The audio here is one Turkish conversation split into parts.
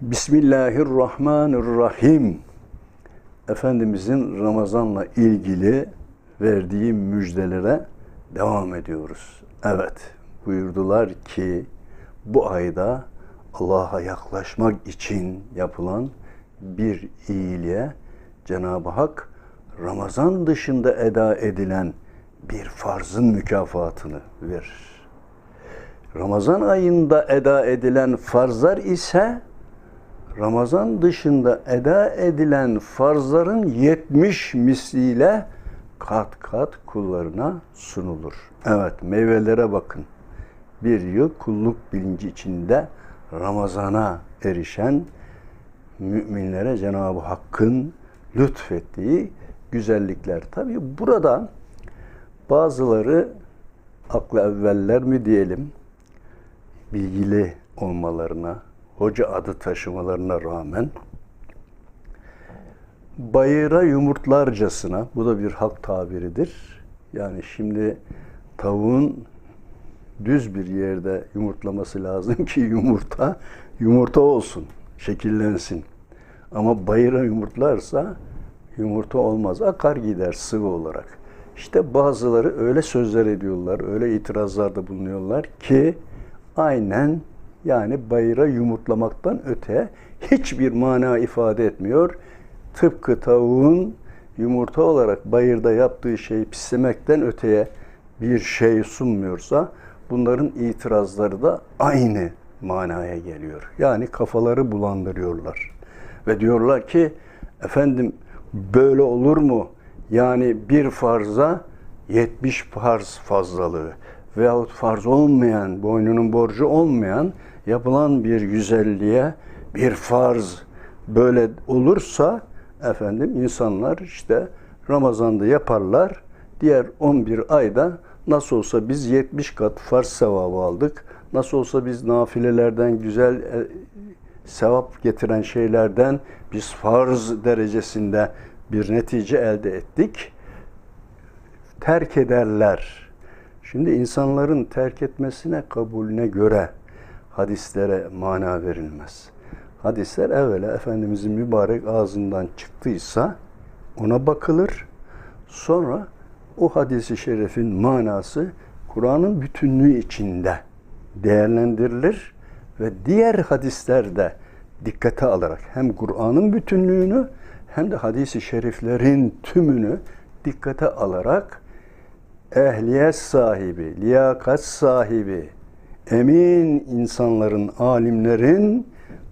Bismillahirrahmanirrahim. Efendimizin Ramazan'la ilgili verdiği müjdelere devam ediyoruz. Evet, buyurdular ki bu ayda Allah'a yaklaşmak için yapılan bir iyiliğe Cenab-ı Hak Ramazan dışında eda edilen bir farzın mükafatını verir. Ramazan ayında eda edilen farzlar ise Ramazan dışında eda edilen farzların 70 misliyle kat kat kullarına sunulur. Evet meyvelere bakın. Bir yıl kulluk bilinci içinde Ramazana erişen müminlere Cenab-ı Hakk'ın lütfettiği güzellikler. Tabi burada bazıları aklı evveller mi diyelim, bilgili olmalarına, hoca adı taşımalarına rağmen bayıra yumurtlarcasına, bu da bir halk tabiridir. Yani şimdi tavuğun düz bir yerde yumurtlaması lazım ki yumurta yumurta olsun, şekillensin. Ama bayıra yumurtlarsa yumurta olmaz, akar gider sıvı olarak. İşte bazıları öyle sözler ediyorlar, öyle itirazlarda bulunuyorlar ki aynen yani bayıra yumurtlamaktan öte hiçbir mana ifade etmiyor. Tıpkı tavuğun yumurta olarak bayırda yaptığı şeyi pislemekten öteye bir şey sunmuyorsa bunların itirazları da aynı manaya geliyor. Yani kafaları bulandırıyorlar. Ve diyorlar ki efendim böyle olur mu? Yani bir farza 70 farz fazlalığı veyahut farz olmayan, boynunun borcu olmayan yapılan bir güzelliğe bir farz böyle olursa efendim insanlar işte Ramazan'da yaparlar. Diğer 11 ayda nasıl olsa biz 70 kat farz sevabı aldık. Nasıl olsa biz nafilelerden güzel e, sevap getiren şeylerden biz farz derecesinde bir netice elde ettik. Terk ederler. Şimdi insanların terk etmesine kabulüne göre hadislere mana verilmez. Hadisler evvela Efendimizin mübarek ağzından çıktıysa ona bakılır. Sonra o hadisi şerifin manası Kur'an'ın bütünlüğü içinde değerlendirilir ve diğer hadislerde dikkate alarak hem Kur'an'ın bütünlüğünü hem de hadisi şeriflerin tümünü dikkate alarak ehliyet sahibi, liyakat sahibi, emin insanların, alimlerin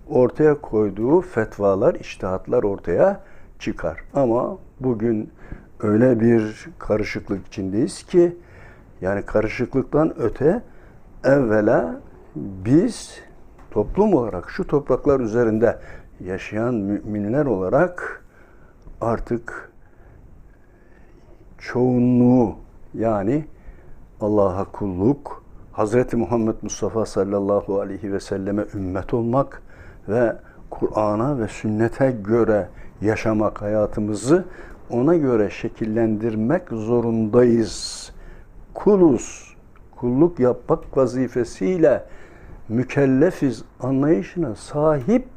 ortaya koyduğu fetvalar, iştihatlar ortaya çıkar. Ama bugün öyle bir karışıklık içindeyiz ki yani karışıklıktan öte evvela biz toplum olarak şu topraklar üzerinde yaşayan müminler olarak artık çoğunluğu yani Allah'a kulluk, Hazreti Muhammed Mustafa sallallahu aleyhi ve selleme ümmet olmak ve Kur'an'a ve sünnete göre yaşamak hayatımızı ona göre şekillendirmek zorundayız. Kuluz, kulluk yapmak vazifesiyle mükellefiz anlayışına sahip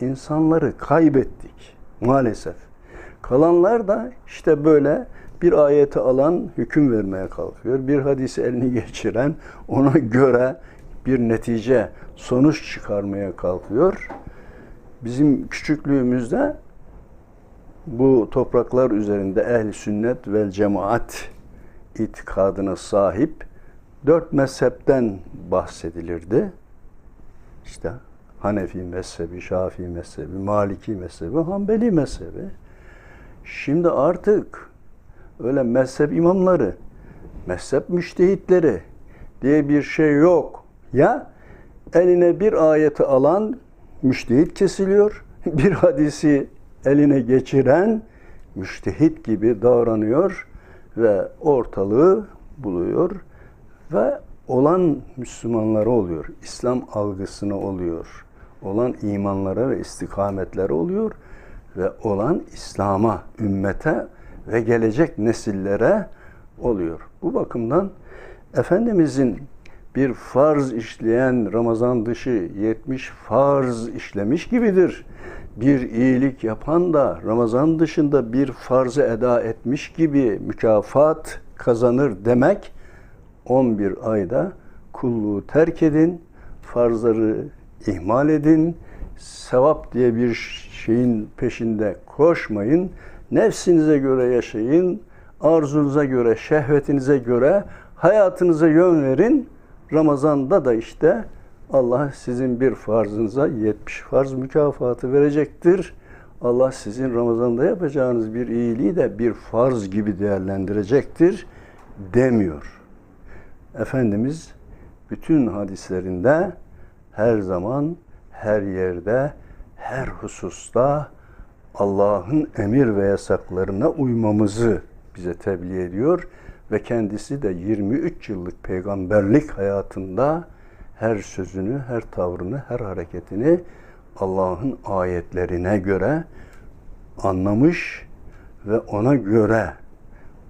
insanları kaybettik maalesef. Kalanlar da işte böyle bir ayeti alan hüküm vermeye kalkıyor. Bir hadisi elini geçiren ona göre bir netice, sonuç çıkarmaya kalkıyor. Bizim küçüklüğümüzde bu topraklar üzerinde ehli sünnet vel cemaat itikadına sahip dört mezhepten bahsedilirdi. İşte Hanefi mezhebi, Şafii mezhebi, Maliki mezhebi, Hanbeli mezhebi. Şimdi artık öyle mezhep imamları, mezhep müştehitleri diye bir şey yok. Ya eline bir ayeti alan müştehit kesiliyor, bir hadisi eline geçiren müştehit gibi davranıyor ve ortalığı buluyor ve olan Müslümanlara oluyor. İslam algısına oluyor. Olan imanlara ve istikametlere oluyor ve olan İslam'a, ümmete ve gelecek nesillere oluyor. Bu bakımdan Efendimizin bir farz işleyen Ramazan dışı 70 farz işlemiş gibidir. Bir iyilik yapan da Ramazan dışında bir farzı eda etmiş gibi mükafat kazanır demek 11 ayda kulluğu terk edin, farzları ihmal edin, sevap diye bir şeyin peşinde koşmayın, nefsinize göre yaşayın, arzunuza göre, şehvetinize göre hayatınıza yön verin. Ramazan'da da işte Allah sizin bir farzınıza 70 farz mükafatı verecektir. Allah sizin Ramazan'da yapacağınız bir iyiliği de bir farz gibi değerlendirecektir demiyor. Efendimiz bütün hadislerinde her zaman, her yerde, her hususta Allah'ın emir ve yasaklarına uymamızı bize tebliğ ediyor ve kendisi de 23 yıllık peygamberlik hayatında her sözünü, her tavrını, her hareketini Allah'ın ayetlerine göre anlamış ve ona göre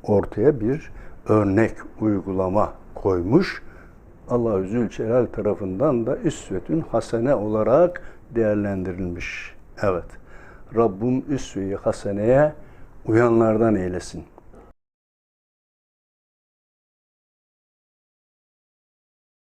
ortaya bir örnek uygulama koymuş. Allah-u Zülcelal tarafından da üsvetün hasene olarak değerlendirilmiş. Evet. Rabbim üsve-i haseneye uyanlardan eylesin.